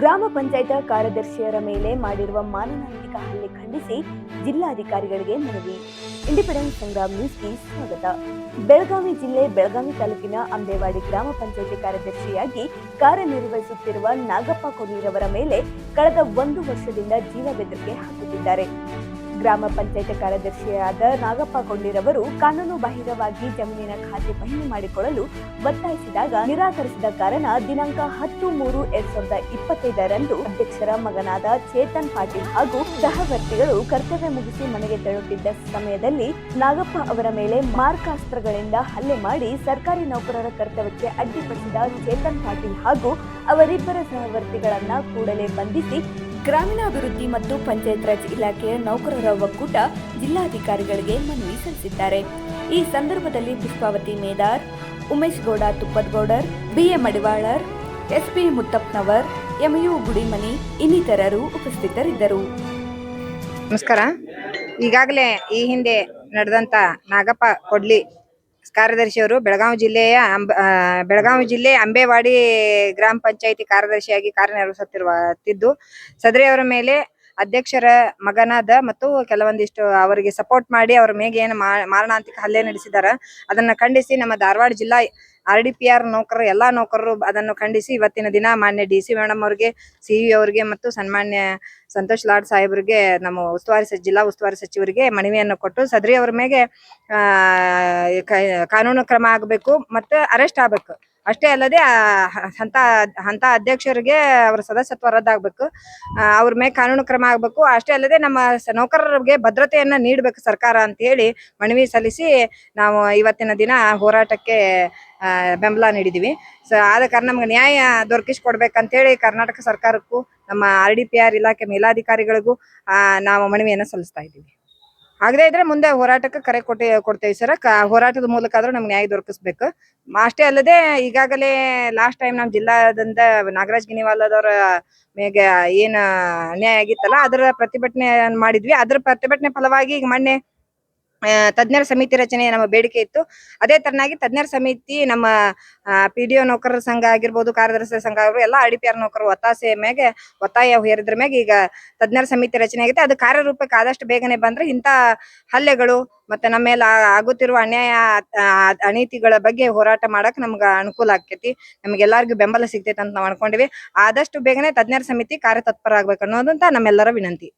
ಗ್ರಾಮ ಪಂಚಾಯತ ಕಾರ್ಯದರ್ಶಿಯರ ಮೇಲೆ ಮಾಡಿರುವ ಮಾನನೈತಿಕ ಹಲ್ಲೆ ಖಂಡಿಸಿ ಜಿಲ್ಲಾಧಿಕಾರಿಗಳಿಗೆ ಮನವಿ. ಇಂಡಿಪೆಂಡೆನ್ಸ್ ಸಂಗ್ರಾಮ್ ನ್ಯೂಸ್ಗೆ ಸ್ವಾಗತ. ಬೆಳಗಾವಿ ಜಿಲ್ಲೆ ಬೆಳಗಾವಿ ತಾಲೂಕಿನ ಅಂಬೇವಾಡಿ ಗ್ರಾಮ ಪಂಚಾಯತಿ ಕಾರ್ಯದರ್ಶಿಯಾಗಿ ಕಾರ್ಯನಿರ್ವಹಿಸುತ್ತಿರುವ ನಾಗಪ್ಪ ಕೊನೀರವರ ಮೇಲೆ ಕಳೆದ ಒಂದು ವರ್ಷದಿಂದ ಜೀವ ಬೆದರಿಕೆ ಹಾಕುತ್ತಿದ್ದಾರೆ. ಗ್ರಾಮ ಪಂಚಾಯತ್ ಕಾರ್ಯದರ್ಶಿಯಾದ ನಾಗಪ್ಪ ಕೊಂಡಿರವರು ಕಾನೂನು ಬಾಹಿರವಾಗಿ ಜಮೀನಿನ ಖಾತೆ ಪಹಣಿ ಮಾಡಿಕೊಳ್ಳಲು ಒತ್ತಾಯಿಸಿದಾಗ ನಿರಾಕರಿಸಿದ ಕಾರಣ ದಿನಾಂಕ ಹತ್ತು ಮೂರು ಎರಡ್ ಸಾವಿರದ ಇಪ್ಪತ್ತೈದರಂದು ಅಧ್ಯಕ್ಷರ ಮಗನಾದ ಚೇತನ್ ಪಾಟೀಲ್ ಹಾಗೂ ಸಹವರ್ತಿಗಳು ಕರ್ತವ್ಯ ಮುಗಿಸಿ ಮನೆಗೆ ತೆರಳುತ್ತಿದ್ದ ಸಮಯದಲ್ಲಿ ನಾಗಪ್ಪ ಅವರ ಮೇಲೆ ಮಾರ್ಕಾಸ್ತ್ರಗಳಿಂದ ಹಲ್ಲೆ ಮಾಡಿ ಸರ್ಕಾರಿ ನೌಕರರ ಕರ್ತವ್ಯಕ್ಕೆ ಅಡ್ಡಿಪಡಿಸಿದ ಚೇತನ್ ಪಾಟೀಲ್ ಹಾಗೂ ಅವರಿಬ್ಬರ ಸಹವರ್ತಿಗಳನ್ನ ಕೂಡಲೇ ಬಂಧಿಸಿ ಗ್ರಾಮೀಣಾಭಿವೃದ್ಧಿ ಮತ್ತು ಪಂಚಾಯತ್ ರಾಜ್ ಇಲಾಖೆಯ ನೌಕರರ ಒಕ್ಕೂಟ ಜಿಲ್ಲಾಧಿಕಾರಿಗಳಿಗೆ ಮನವಿ ಸಲ್ಲಿಸಿದ್ದಾರೆ. ಈ ಸಂದರ್ಭದಲ್ಲಿ Pushpavathi Medar, Umesh Gowda Tuppadagowdar, BA Madivalar, SP Muttappanavar MU Gudimani ಇನ್ನಿತರರು ಉಪಸ್ಥಿತರಿದ್ದರು. ನಮಸ್ಕಾರ. ಈಗಾಗಲೇ ಈ ಹಿಂದೆ ನಡೆದಂತ ನಾಗಪ್ಪ ಕೊಡ್ಲಿ ಕಾರ್ಯದರ್ಶಿಯವರು ಬೆಳಗಾವಿ ಜಿಲ್ಲೆಯ ಅಂಬ ಅಹ್ ಬೆಳಗಾವಿ ಜಿಲ್ಲೆ ಅಂಬೇವಾಡಿ ಗ್ರಾಮ ಪಂಚಾಯಿತಿ ಕಾರ್ಯದರ್ಶಿಯಾಗಿ ಕಾರ್ಯನಿರ್ವಹಿಸುತ್ತಿರುತ್ತಿದ್ದು ಸದರಿಯವರ ಮೇಲೆ ಅಧ್ಯಕ್ಷರ ಮಗನಾದ ಮತ್ತು ಕೆಲವೊಂದಿಷ್ಟು ಅವರಿಗೆ ಸಪೋರ್ಟ್ ಮಾಡಿ ಅವರ ಮೇಗೆ ಏನು ಮಾರಣಾಂತಿಕ ಹಲ್ಲೆ ನಡೆಸಿದಾರ, ಅದನ್ನ ಖಂಡಿಸಿ ನಮ್ಮ ಧಾರವಾಡ ಜಿಲ್ಲಾ ಆರ್ ಡಿ ಪಿ ಆರ್ ನೌಕರರು, ಎಲ್ಲಾ ನೌಕರರು ಅದನ್ನು ಖಂಡಿಸಿ ಇವತ್ತಿನ ದಿನ ಮಾನ್ಯ ಡಿ ಸಿ ಮೇಡಮ್ ಅವರಿಗೆ ಸಿಇ ಅವರಿಗೆ ಮತ್ತು ಸನ್ಮಾನ್ಯ ಸಂತೋಷ್ ಲಾಡ್ ಸಾಹೇಬರಿಗೆ, ನಮ್ಮ ಉಸ್ತುವಾರಿ ಜಿಲ್ಲಾ ಉಸ್ತುವಾರಿ ಸಚಿವರಿಗೆ ಮನವಿಯನ್ನು ಕೊಟ್ಟು ಸದ್ರಿ ಅವ್ರ ಮೇಲೆ ಕಾನೂನು ಕ್ರಮ ಆಗಬೇಕು ಮತ್ತೆ ಅರೆಸ್ಟ್ ಆಗ್ಬೇಕು. ಅಷ್ಟೇ ಅಲ್ಲದೆ ಅಂತ ಅಂತ ಅಧ್ಯಕ್ಷರಿಗೆ ಅವರ ಸದಸ್ಯತ್ವ ರದ್ದಾಗಬೇಕು. ಅವ್ರ ಮೇಲೆ ಕಾನೂನು ಕ್ರಮ ಆಗಬೇಕು. ಅಷ್ಟೇ ಅಲ್ಲದೆ ನಮ್ಮ ನೌಕರರಿಗೆ ಭದ್ರತೆಯನ್ನ ನೀಡಬೇಕು ಸರ್ಕಾರ ಅಂತ ಹೇಳಿ ಮನವಿ ಸಲ್ಲಿಸಿ ನಾವು ಇವತ್ತಿನ ದಿನ ಹೋರಾಟಕ್ಕೆ ಬೆಂಬಲ ನೀಡಿದೀವಿ. ಸೊ, ಆದ ಕಾರಣ ನಮ್ಗೆ ನ್ಯಾಯ ದೊರಕಿಸ್ಕೊಡ್ಬೇಕಂತ ಹೇಳಿ ಕರ್ನಾಟಕ ಸರ್ಕಾರಕ್ಕೂ, ನಮ್ಮ ಆರ್ ಡಿ ಪಿ ಆರ್ ಇಲಾಖೆ ಮೇಲಾಧಿಕಾರಿಗಳಿಗೂ ನಾವು ಮನವಿಯನ್ನು ಸಲ್ಲಿಸ್ತಾ ಇದ್ದೀವಿ. ಆಗದೇ ಇದ್ರೆ ಮುಂದೆ ಹೋರಾಟಕ್ಕೆ ಕರೆ ಕೊಟ್ಟೆ, ಕೊಡ್ತೇವೆ ಸರ್. ಹೋರಾಟದ ಮೂಲಕ ಆದ್ರೂ ನಮ್ಗೆ ನ್ಯಾಯ ದೊರಕಿಸ್ಬೇಕು. ಅಷ್ಟೇ ಅಲ್ಲದೆ ಈಗಾಗಲೇ ಲಾಸ್ಟ್ ಟೈಮ್ ನಮ್ಮ ಜಿಲ್ಲಾದಿಂದ ನಾಗರಾಜ್ ಗಿನಿವಾಲದವರ ಮೇಗೆ ಏನ್ ಅನ್ಯಾಯ ಆಗಿತ್ತಲ್ಲ, ಅದರ ಪ್ರತಿಭಟನೆ ಮಾಡಿದ್ವಿ. ಅದರ ಪ್ರತಿಭಟನೆ ಫಲವಾಗಿ ಈಗ ಮೊನ್ನೆ ತಜ್ಞರ ಸಮಿತಿ ರಚನೆ ನಮ್ಮ ಬೇಡಿಕೆ ಇತ್ತು. ಅದೇ ತರನಾಗಿ ತಜ್ಞರ ಸಮಿತಿ ನಮ್ಮ ಪಿ ಡಿ ಒ ನೌಕರರ ಸಂಘ ಆಗಿರ್ಬೋದು, ಕಾರ್ಯದರ್ಶಿ ಸಂಘ ಅವರು ಎಲ್ಲ ಐ ಡಿ ಪಿ ಆರ್ ನೌಕರರು ಒತ್ತಾಸೆ ಮೇಲೆ ಒತ್ತಾಯ ಹೇರಿದ್ರ ಮ್ಯಾಗ ಈಗ ತಜ್ಞರ ಸಮಿತಿ ರಚನೆ ಆಗಿದೆ ಅದು ಕಾರ್ಯರೂಪಕ್ಕೆ ಆದಷ್ಟು ಬೇಗನೆ ಬಂದ್ರೆ ಇಂಥ ಹಲ್ಲೆಗಳು ಮತ್ತೆ ನಮ್ಮ ಮೇಲೆ ಆಗುತ್ತಿರುವ ಅನ್ಯಾಯ ಅನೀತಿಗಳ ಬಗ್ಗೆ ಹೋರಾಟ ಮಾಡಕ್ ನಮ್ಗ ಅನುಕೂಲ ಆಕೈತಿ. ನಮ್ಗೆಲ್ಲರಿಗೂ ಬೆಂಬಲ ಸಿಗ್ತೈತೆ ಅಂತ ನಾವು ಅನ್ಕೊಂಡಿವಿ. ಆದಷ್ಟು ಬೇಗನೆ ತಜ್ಞರ ಸಮಿತಿ ಕಾರ್ಯತತ್ಪರ ಆಗ್ಬೇಕು ಅನ್ನೋದಂತ ನಮ್ಮೆಲ್ಲರ ವಿನಂತಿ.